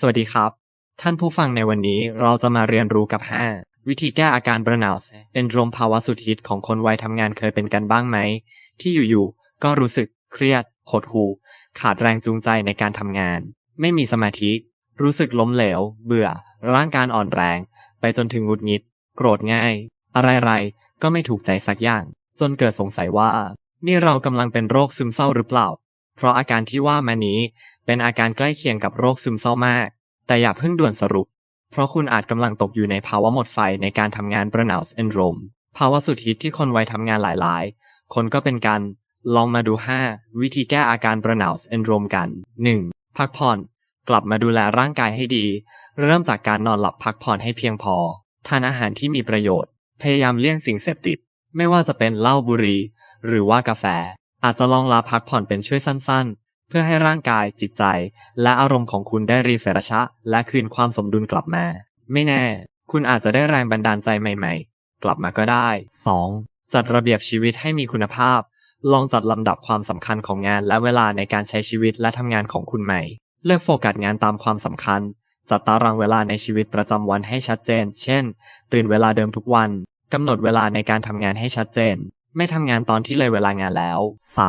สวัสดีครับ ท่านผู้ฟังในวันนี้เราจะมาเรียนรู้กับ 5 วิธีแก้อาการเบรนเอาท์เป็นรมภาวะสุดฮิตของคนวัยทำงานเคยเป็นกันบ้างไหม ที่อยู่ๆ ก็รู้สึกเครียด หดหู่ ขาดแรงจูงใจในการทำงาน ไม่มีสมาธิ รู้สึกล้มเหลว เบื่อ ร่างกายอ่อนแรง ไปจนถึงหงุดหงิด โกรธง่าย อะไรๆ ก็ไม่ถูกใจสักอย่าง จนเกิดสงสัยว่า นี่เรากำลังเป็นโรคซึมเศร้าหรือเปล่า เพราะอาการที่ว่ามานี้ เป็นอาการใกล้เคียงกับโรคซึมเศร้ามาก แต่อย่าเพิ่งด่วนสรุป เพราะคุณอาจกำลังตกอยู่ในภาวะหมดไฟในการทำงาน burnout syndrome ภาวะสุดฮิตที่คนวัยทำงานหลายๆ คนก็เป็นกัน ลองมาดู 5 วิธีแก้อาการ burnout syndrome กัน 1. พักผ่อน กลับมาดูแลร่างกายให้ดี เริ่มจากการนอนหลับพักผ่อนให้เพียงพอ ทานอาหารที่มีประโยชน์ พยายามเลี่ยงสิ่งเสพติด ไม่ว่าจะเป็นเหล้าบุหรี่หรือว่ากาแฟ อาจจะลองลาพักผ่อนเป็นช่วยสั้นๆ เพื่อให้ร่างกายจิตใจ และอารมณ์ของคุณได้รีเฟรชะ และคืนความสมดุลกลับมา ไม่แน่ คุณอาจจะได้แรงบันดาลใจใหม่ ๆ กลับมาก็ได้ 2. จัดระเบียบชีวิตให้มีคุณภาพ ลองจัดลำดับความสำคัญของงานและเวลาในการใช้ชีวิตและทำงานของคุณใหม่ เลือกโฟกัสงานตามความสำคัญ จัดตารางเวลาในชีวิตประจำวันให้ชัดเจน เช่น ตื่นเวลาเดิมทุกวันกำหนดเวลาในการทำงานให้ชัดเจน ไม่ทำงานตอนที่เลยเวลางานแล้ว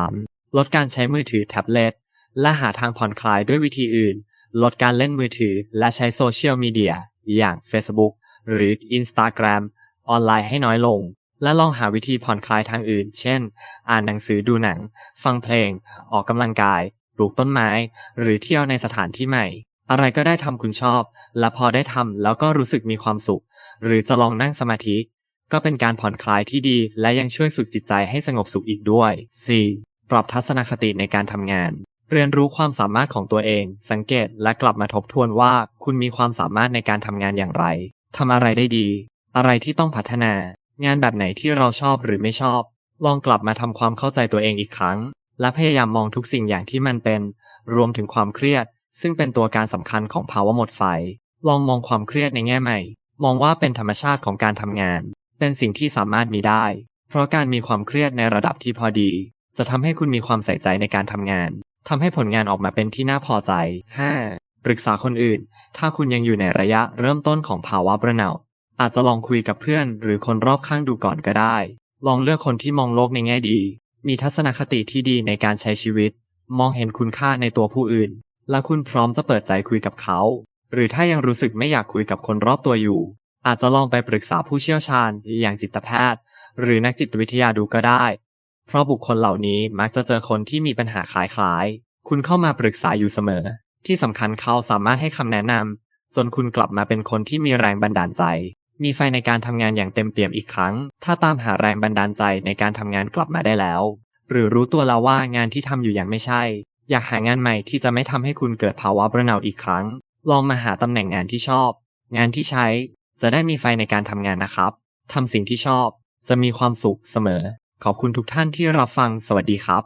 3. ลดการใช้มือถือแท็บเล็ต และหาทางผ่อนคลายด้วยวิธีอื่น ลดการเล่นมือถือและใช้โซเชียลมีเดียอย่าง Facebook หรือ Instagram ออนไลน์ให้น้อยลง และลองหาวิธีผ่อนคลายทางอื่น เช่น อ่านหนังสือดูหนัง ฟังเพลง ออกกำลังกาย ปลูกต้นไม้ หรือเที่ยวในสถานที่ใหม่ อะไรก็ได้ทำคุณชอบ และพอได้ทำแล้วก็รู้สึกมีความสุข หรือจะลองนั่งสมาธิ ก็เป็นการผ่อนคลายที่ดี และยังช่วยฝึกจิตใจให้สงบสุขอีกด้วย 4. ปรับทัศนคติในการทำงาน เรียนรู้ความสามารถของตัวเอง สังเกตและกลับมาทบทวนว่าคุณมีความสามารถในการทำงานอย่างไรทำอะไรได้ดี อะไรที่ต้องพัฒนา งานแบบไหนที่เราชอบหรือไม่ชอบ ลองกลับมาทำความเข้าใจตัวเองอีกครั้ง และพยายามมองทุกสิ่งอย่างที่มันเป็น รวมถึงความเครียด ซึ่งเป็นตัวการสำคัญของภาวะหมดไฟ ลองมองความเครียดในแง่ใหม่ มองว่าเป็นธรรมชาติของการทำงาน เป็นสิ่งที่สามารถมีได้ เพราะการมีความเครียดในระดับที่พอดี จะทำให้คุณมีความใส่ใจในการทำงาน ทำให้ผลงานออกมาเป็นที่น่าพอใจ 5. ปรึกษาคนอื่น ถ้าคุณยังอยู่ในระยะเริ่มต้นของภาวะเบรนเอาอาจจะลองคุยกับเพื่อนหรือคนรอบข้างดูก่อนก็ได้ ลองเลือกคนที่มองโลกในแง่ดี มีทัศนคติที่ดีในการใช้ชีวิต มองเห็นคุณค่าในตัวผู้อื่น และคุณพร้อมจะเปิดใจคุยกับเขา หรือถ้ายังรู้สึกไม่อยากคุยกับคนรอบตัวอยู่ อาจจะลองไปปรึกษาผู้เชี่ยวชาญอย่างจิตแพทย์ หรือนักจิตวิทยาดูก็ได้ เพราะบุคคลเหล่านี้มักจะเจอคนที่มีปัญหาคล้ายๆ คุณเข้ามาปรึกษาอยู่เสมอ ที่สำคัญเขาสามารถให้คำแนะนำจนคุณกลับมาเป็นคนที่มีแรงบันดาลใจ มีไฟในการทำงานอย่างเต็มเปี่ยมอีกครั้ง ถ้าตามหาแรงบันดาลใจในการทำงานกลับมาได้แล้ว หรือรู้ตัวแล้วว่างานที่ทำอยู่ยังไม่ใช่ อยากหางานใหม่ที่จะไม่ทำให้คุณเกิดภาวะเบรนเอาอีกครั้ง ลองมาหาตำแหน่งงานที่ชอบ งานที่ใช้จะได้มีไฟในการทำงานนะครับทำสิ่งที่ชอบ จะมีความสุขเสมอ ขอบคุณทุกท่านที่รับฟัง สวัสดีครับ